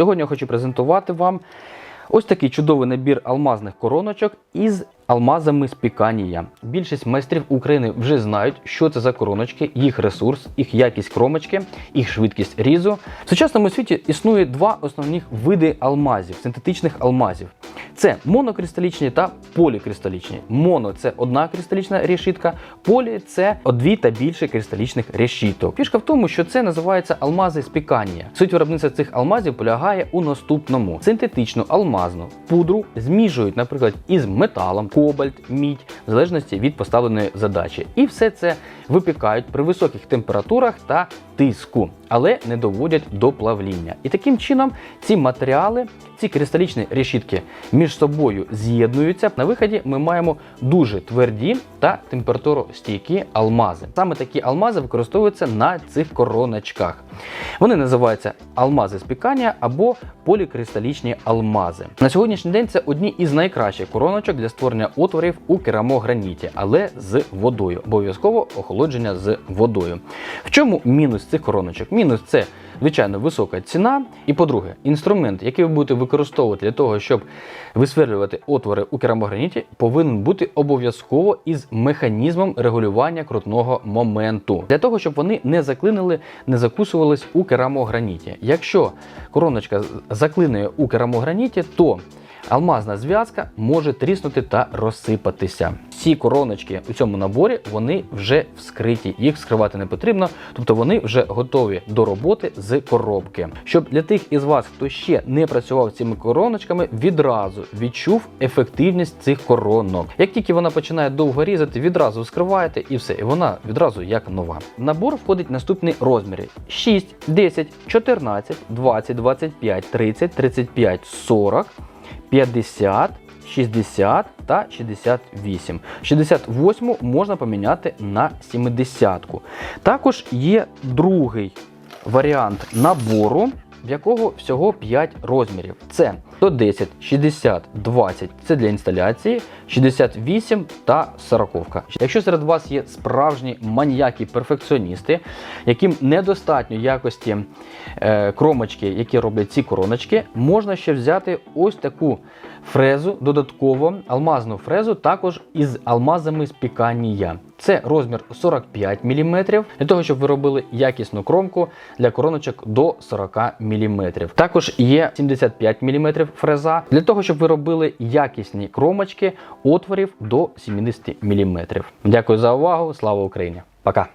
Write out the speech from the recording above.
Сьогодні я хочу презентувати вам ось такий чудовий набір алмазних короночок із алмазами з піканія. Більшість майстрів України вже знають, що це за короночки, їх ресурс, їх якість кромочки, їх швидкість різу. В сучасному світі існує два основних види алмазів, синтетичних алмазів. Це монокристалічні та полікристалічні. Моно це одна кристалічна решітка, полі це дві та більше кристалічних решіток. Фішка в тому, що це називається алмази з піканія. Суть виробництва цих алмазів полягає у наступному: синтетичну алмазну пудру зміжують, наприклад, із металом, кобальт, мідь, в залежності від поставленої задачі. І все це випікають при високих температурах та тиску, але не доводять до плавління. І таким чином ці матеріали, ці кристалічні решітки між собою з'єднуються. На виході ми маємо дуже тверді та температуростійкі алмази. Саме такі алмази використовуються на цих короночках. Вони називаються алмази з пікання або полікристалічні алмази. На сьогоднішній день це одні із найкращих короночок для створення отворів у керамограніті, але з водою. Обов'язково охолодження з водою. В чому мінус цих короночок? Мінус це звичайно висока ціна. І по-друге, інструмент, який ви будете використовувати для того, щоб висверлювати отвори у керамограніті, повинен бути обов'язково із механізмом регулювання крутного моменту, для того, щоб вони не заклинили, не закусувались у керамограніті. Якщо короночка заклинує у керамограніті, то Алмазна зв'язка може тріснути та розсипатися. Всі короночки у цьому наборі вони вже вскриті, їх вскривати не потрібно, тобто вони вже готові до роботи з коробки. Щоб для тих із вас, хто ще не працював з цими короночками, відразу відчув ефективність цих коронок. Як тільки вона починає довго різати, відразу вскриваєте і все, і вона відразу як нова. В набор входить наступні розміри: 6, 10, 14, 20, 25, 30, 35, 40. 50, 60 та 68. 68 можна поміняти на 70. Також є другий варіант набору, в якого всього 5 розмірів. Це 110, 60, 20 це для інсталяції, 68 та 40. Якщо серед вас є справжні маніяки-перфекціоністи, яким недостатньо якості е, кромочки, які роблять ці короночки, можна ще взяти ось таку фрезу, додатково алмазну фрезу, також із алмазами з піканія. Це розмір 45 мм, для того, щоб ви робили якісну кромку для короночок до 40 мм. Також є 75 мм фреза, для того, щоб ви робили якісні кромочки отворів до 70 мм. Дякую за увагу. Слава Україні! Пока!